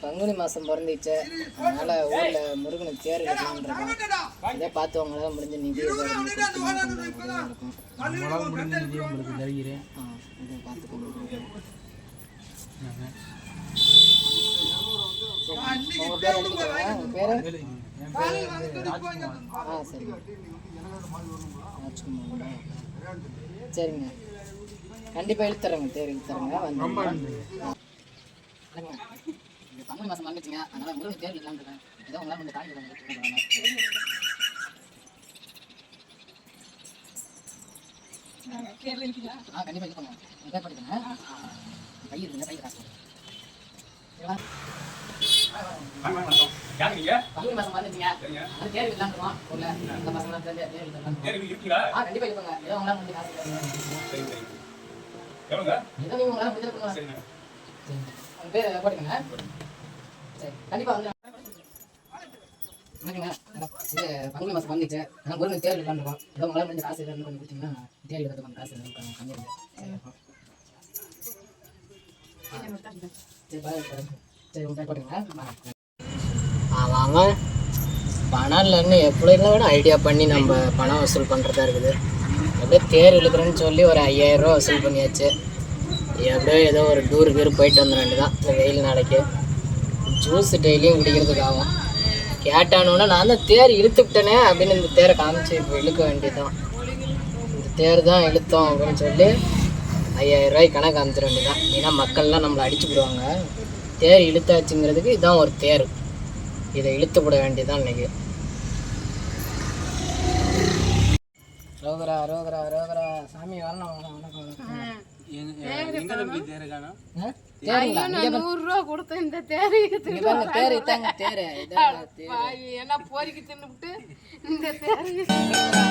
பங்குனி மாதம் பிறந்துச்சு. அதனால ஊரில் முருகனுக்கு தேர் எடுக்கலாம்னு இருக்கோம் இதே பார்த்து உங்களால் முடிஞ்ச நிதி இருக்கும் தருகிறேன் ஆ இதை பார்த்து உங்கள் பேர் உங்கள் பேர் ஆ சரிங்க சரிங்க. கண்டிப்பாக இழுத்துறேங்க தேர் இழுத்துறேங்க வந்து இது பங்குனி மாதம் வந்துச்சுங்க அதனால முருகன் தேர் இழுக்கலாம்னு இருக்கேன். ஏதோ உங்களால் கொஞ்சம் கொடுங்க ஆ கண்டிப்பாக இழுக்கணும் எங்கே படிக்கணும் கை இருக்குங்க கையில் காசு? பங்குனி மாதம் வந்துச்சுங்க அது தேர் இழுக்கலாம்னு இருக்கோம்? ஊரில்? இந்த பசங்களாம் இழுக்கலாம் ஆ கண்டிப்பாக இழுப்பங்க ஏதோ உங்களால் முடிஞ்ச காசு கொடுங்க. ஏதோ நீங்கள் உங்களால் முடிஞ்சது கொடுங்க சரி உங்கள் பேர் போட்டுக்கங்க. சரி கண்டிப்பாக வந்து வணக்கங்க இது பங்குனி மாதம் வந்துச்சு. நான் முருகன் தேர் இல்லாமல் இருக்கோம். ஏதோ உங்களால் முடிஞ்ச காசு எதாவது கொஞ்சம் கொடுத்தீங்கன்னா தேர் எடுத்து கொஞ்சம் காசு எதாவது கொஞ்சம் கம்மி இருக்கு சரி உங்கள் பேர் போட்டுக்கங்க. அவன் பணம் இல்லைன்னு எப்படிலாம் விட ஐடியா பண்ணி நம்ம பணம் வசூல் பண்ணுறதா இருக்குது. எப்படியோ தேர் இழுக்கிறேன்னு சொல்லி ஒரு ஐயாயிரம் ரூபா வசூல் பண்ணியாச்சு. எப்படியோ ஏதோ ஒரு டூர் கீர் போயிட்டு வந்துட வேண்டியதான் இந்த வெயில் நாளைக்கு. ஜூஸ் டெய்லியும் குடிக்கிறதுக்கு ஆகும் கேட்டானோன்னா நான் தான் தேர் இழுத்துக்கிட்டேனே அப்படின்னு இந்த தேரை காமிச்சு இப்போ இழுக்க வேண்டியதான் இந்த தேர் தான் இழுத்தோம் அப்படின்னு சொல்லி ஐயாயிரம் ரூபாய்க்கு கணக்கு காமிச்சிட வேண்டியதான் ஏன்னா மக்கள்லாம் நம்மளை அடிச்சு விடுவாங்க தேர் இழுத்தாச்சுங்கிறதுக்கு இதுதான் ஒரு தேர். இதை இழுத்து விட வேண்டியதான் இன்றைக்கி ரோகரா ரோகரா ரோகரா சாமி வரணும் வணக்கம் வணக்கம் வணக்கம் எங்க தம்பி தேருக்கானா ஆ? தேருங்களா இங்க பாருங்க. நூறு ரூபா கொடுத்த இந்த தேரை இங்க பாருங்க தேர் இதாங்க தேர். இதாங்க தேர். என்ன பொறிக்கு தின்னுபிட்டு இந்த தேரை.